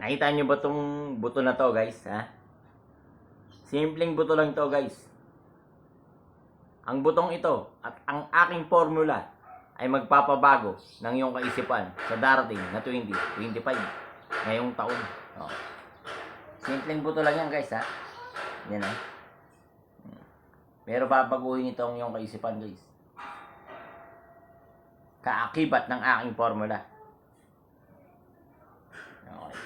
Nakita niyo ba tong buto na to, guys, ha? Simpleng buto lang to, guys. Ang butong ito at ang aking formula ay magpapabago ng iyong kaisipan sa darating na 20, 25 ngayong taon. Oh. Simpleng buto lang yan, guys, ha? Yan, ha? Pero babaguhin ito ang iyong kaisipan, guys. Kaakibat ng aking formula. Okay.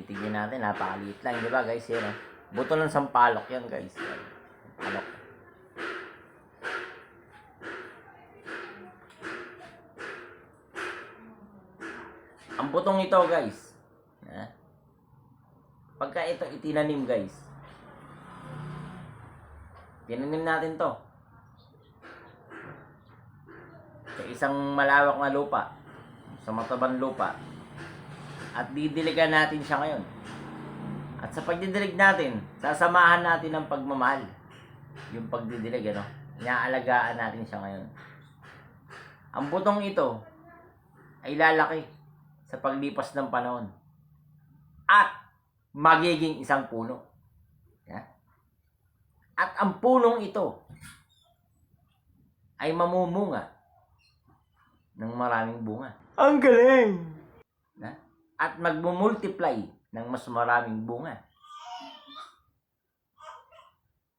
Titignan natin, napakaliit lang, di ba guys? Yan, oh. Buto ng sampalok yan, guys. Yan. Palok. Ang butong ito, guys. Pagka ito itinanim, guys. Tinanim natin to. Sa isang malawak na lupa. Sa matabang lupa. At didiligan natin siya ngayon. At sa pagdidilig natin, sasamahan natin ang pagmamahal. Yung pagdidilig, ano? Inaalagaan natin siya ngayon. Ang butong ito ay lalaki sa paglipas ng panahon. At magiging isang puno. Yeah? At ang punong ito ay mamumunga ng maraming bunga. Ang galing! Na? At magmumultiply ng mas maraming bunga.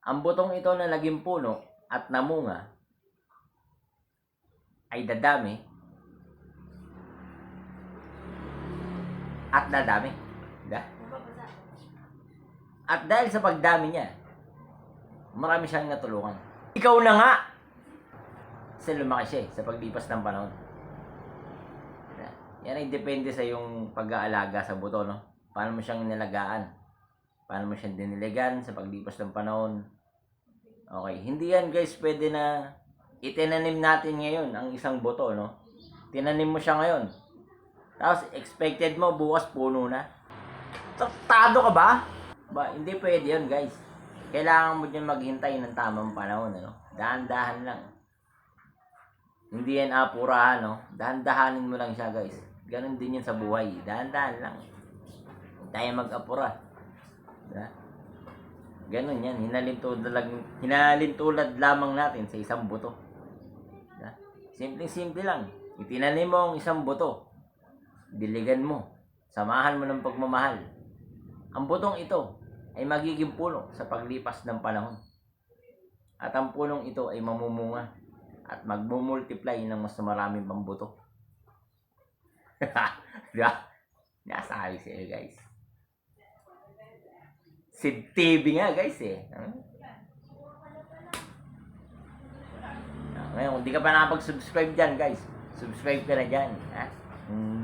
Ang butong ito na naging puno at namunga ay dadami at dadami. Da? At dahil sa pagdami niya, marami siyang natulungan. Ikaw na nga! Kasi lumaki siya eh, sa paglipas ng panahon. Yan ay depende sa yung pag-aalaga sa buto, no? Paano mo siyang nilagaan? Paano mo siyang diniligan sa paglipas ng panahon? Okay, hindi yan guys pwede na itinanim natin ngayon ang isang buto, no? Tinanim mo siya ngayon. Tapos expected mo bukas puno na. Taktado ka ba? Ba, hindi pwede yun guys. Kailangan mo din maghintay ng tamang panahon, ano? Dahan-dahan lang. Hindi yan apurahan, no? Dahan-dahanin mo lang siya, guys. Ganon din yan sa buhay. Dahan-dahan lang. Huwag tayo mag-apura. Diba? Ganon yan. Hinalintulad, lang, hinalintulad lamang natin sa isang buto. Diba? Simpleng-simple lang. Itinanim mo ang isang buto. Diligan mo. Samahan mo ng pagmamahal. Ang butong ito ay magiging puno sa paglipas ng panahon. At ang punong ito ay mamumunga at magmumultiply ng mas maraming pambuto. diba? Nasabi sa'yo guys. Sid TV nga guys eh. Hmm? Ngayon, kung di ka pa nakapag-subscribe dyan guys, subscribe ka na dyan. Ha? Hmm,